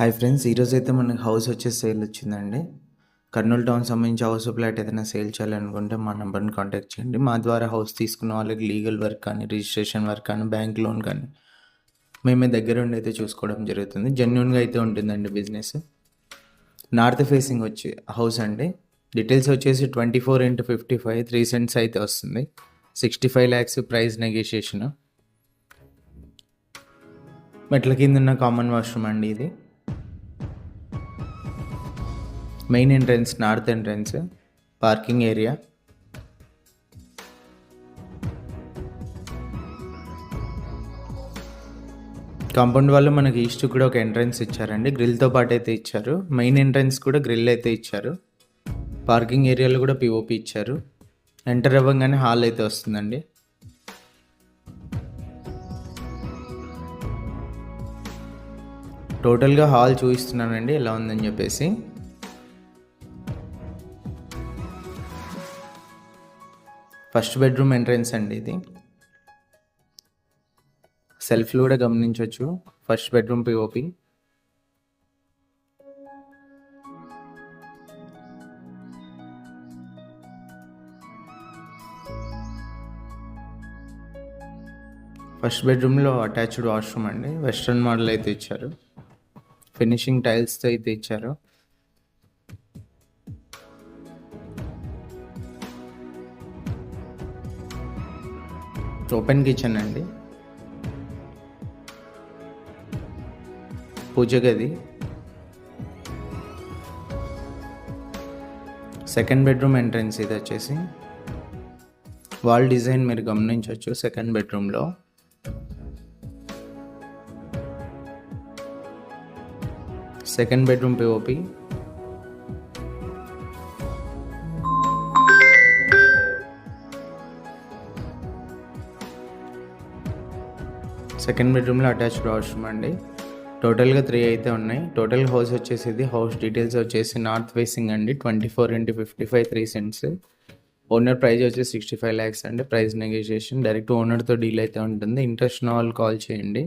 Hi friends ఈరోజు అయితే మనకి హౌస్ వచ్చే సేల్ వచ్చిందండి. కర్నూలు టౌన్ సంబంధించి హౌస్ ఫ్లాట్ ఏదైనా సేల్ చేయాలనుకుంటే మా నెంబర్ని కాంటాక్ట్ చేయండి. మా ద్వారా హౌస్ తీసుకున్న వాళ్ళకి లీగల్ వర్క్ కానీ రిజిస్ట్రేషన్ వర్క్ కానీ బ్యాంక్ లోన్ కానీ మేమే దగ్గర ఉండి అయితే చూసుకోవడం జరుగుతుంది. జెన్యున్గా అయితే ఉంటుందండి బిజినెస్ నార్త్ ఫేసింగ్ వచ్చి హౌస్ అండి. డీటెయిల్స్ వచ్చేసి twenty four into fifty five three cents అయితే వస్తుంది. Sixty five lakhs price negotiation మెట్ల కింద ఉన్న కామన్ వాష్రూమ్ అండి ఇది. Main entrance north entrance parking area compound వాళ్ళు మనకి ఈస్ట్ కూడా ఒక ఎంట్రన్స్ ఇచ్చారండి. గ్రిల్తో పాటు అయితే ఇచ్చారు. మెయిన్ ఎంట్రన్స్ కూడా గ్రిల్ అయితే ఇచ్చారు. పార్కింగ్ ఏరియాలో కూడా పిఓపి ఇచ్చారు. ఎంటర్ అవ్వగానే హాల్ అయితే వస్తుందండి. టోటల్గా హాల్ చూపిస్తున్నానండి. ఎలా ఉందని చెప్పేసి. ఫస్ట్ బెడ్రూమ్ ఎంట్రన్స్ అండి ఇది. సెల్ఫ్లు కూడా గమనించవచ్చు. ఫస్ట్ బెడ్రూమ్ పిఓపి ఫస్ట్ బెడ్రూమ్లో అటాచ్డ్ వాష్రూమ్ అండి. వెస్ట్రన్ మోడల్ అయితే ఇచ్చారు. ఫినిషింగ్ టైల్స్తో అయితే ఇచ్చారు. ఓపెన్ కిచెన్ అండి. పూజ గది. సెకండ్ బెడ్రూమ్ ఎంట్రన్స్ ఇది వచ్చేసి. వాల్ డిజైన్ మీరు గమనించవచ్చు సెకండ్ బెడ్రూమ్లో సెకండ్ బెడ్రూమ్ పిఓపి సెకండ్ బెడ్రూమ్లో అటాచ్డ్ వాష్రూమ్ అండి. టోటల్గా త్రీ అయితే ఉన్నాయి. టోటల్ హౌస్ వచ్చేసి ఇది హౌస్ డీటెయిల్స్ వచ్చేసి నార్త్ ఫేసింగ్ అండి. Twenty four into fifty five three cents. Owner price వచ్చి సిక్స్టీ ఫైవ్ ల్యాక్స్ అండి. Price negotiation. డైరెక్ట్ ఓనర్తో డీల్ అయితే ఉంటుంది. ఇంట్రెస్ట్ ఉన్న వాళ్ళు కాల్ చేయండి.